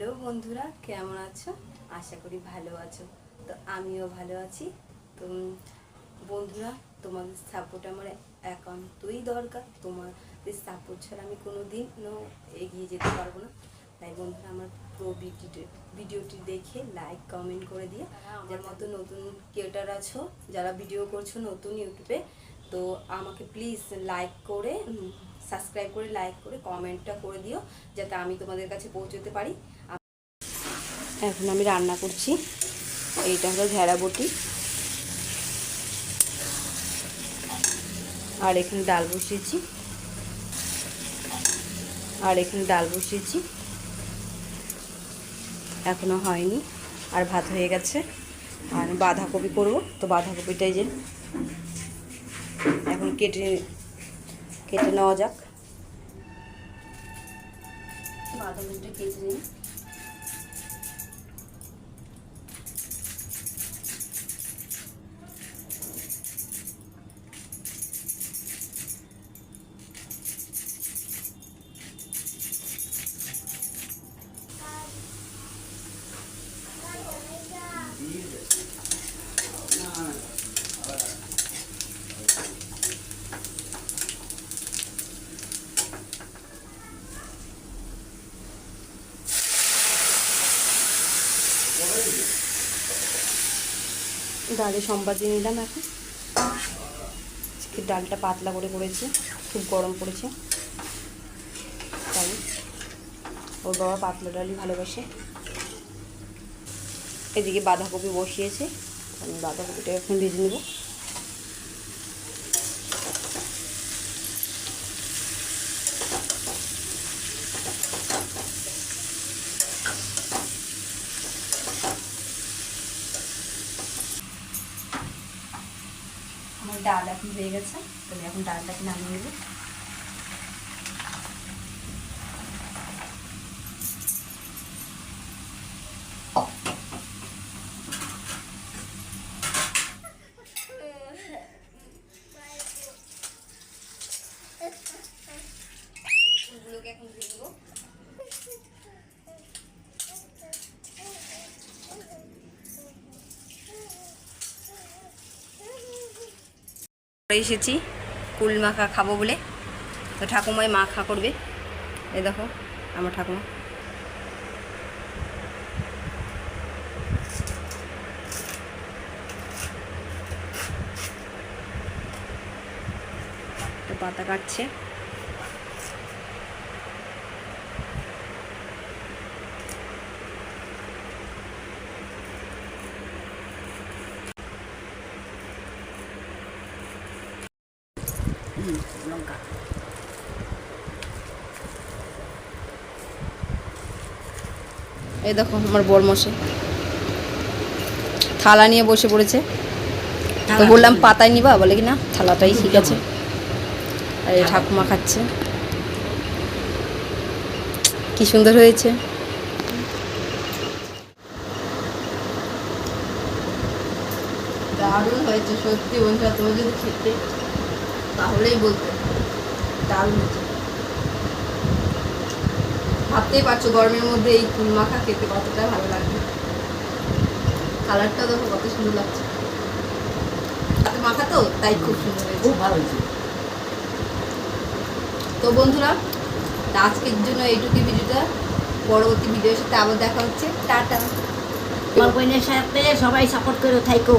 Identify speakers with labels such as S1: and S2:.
S1: Hello বন্ধুরা, কেমন আছো? আশা করি ভালো আছো। তো আমিও ভালো আছি। তো বন্ধুরা, তোমাদের সাপোর্ট আমার একান্তই দরকার। তোমাদের সাপোর্ট ছাড়া আমি কোনো দিনও এগিয়ে যেতে পারব না। তাই বন্ধুরা, আমার পুরো ভিডিওটি ভিডিওটি দেখে লাইক কমেন্ট করে দিয়ে যার মতো নতুন ক্রিয়েটার আছো, যারা ভিডিও করছ নতুন ইউটিউবে, তো আমাকে প্লিজ লাইক করে সাবস্ক্রাইব করে লাইক করে কমেন্টটা করে দিও, যাতে আমি তোমাদের কাছে পৌঁছতে পারি। এখন আমি রান্না করছি। এইটা হলো ঘেরা বটি। আর এখানে ডাল বসিয়েছি। আর এখানে ডাল বসিয়েছি। এখনও হয়নি, আর ভাত হয়ে গেছে। আর বাঁধাকপি করব। তো বাঁধাকপিটাই যে এখন কেটে কেটে নেওয়া যাক। বাঁধাকপিটা কেটে নিই। ডালে সম্বাদ দিয়ে নিলাম এখন। ডালটা পাতলা করে করেছি, খুব গরম পড়েছে। তাই ওর বাবা পাতলা ডালই ভালোবাসে। এদিকে বাঁধাকপি বসিয়েছে। আমি বাঁধাকপিটা এখন ভেজে নেব। আমার ডাল এখন হয়ে গেছে, তাহলে এখন ডালটাকে নামিয়ে নেব। এসেছি, কুল মাখা খাব বলে। তো ঠাকুমাই মাখা করবে। এই দেখো, আমার ঠাকুমা। পাতা কাটছে। লঙ্কা এই দেখো আমার বর মশাই। থালা নিয়ে বসে পড়েছে। তো বললাম পাতায় নিবা বলে কি না থালাটাই ঠিক আছে। আর এই ঠাকুমা খাচ্ছে। কি সুন্দর হয়েছে।
S2: দারুণ হয়েছে সত্যি বন্ধুরা তুমি যদি খেতে তাহলেই বলতে। দারুণ হয়েছে ভাবতেই পারছ গরমের মধ্যে এই কুল মাখা খেতে কতটা ভালো লাগবে। কালারটা দেখো কত সুন্দর লাগছে। হাতে মাখা তো তাই খুব সুন্দর
S3: খুব ভালো হয়েছে।
S2: তো বন্ধুরা আজকের জন্য এইটুকুই ভিডিওটা। পরবর্তী ভিডিওর সাথে আবার দেখা হচ্ছে। টাটা।
S3: বোনের সাথে সবাই সাপোর্ট করে থাইকো।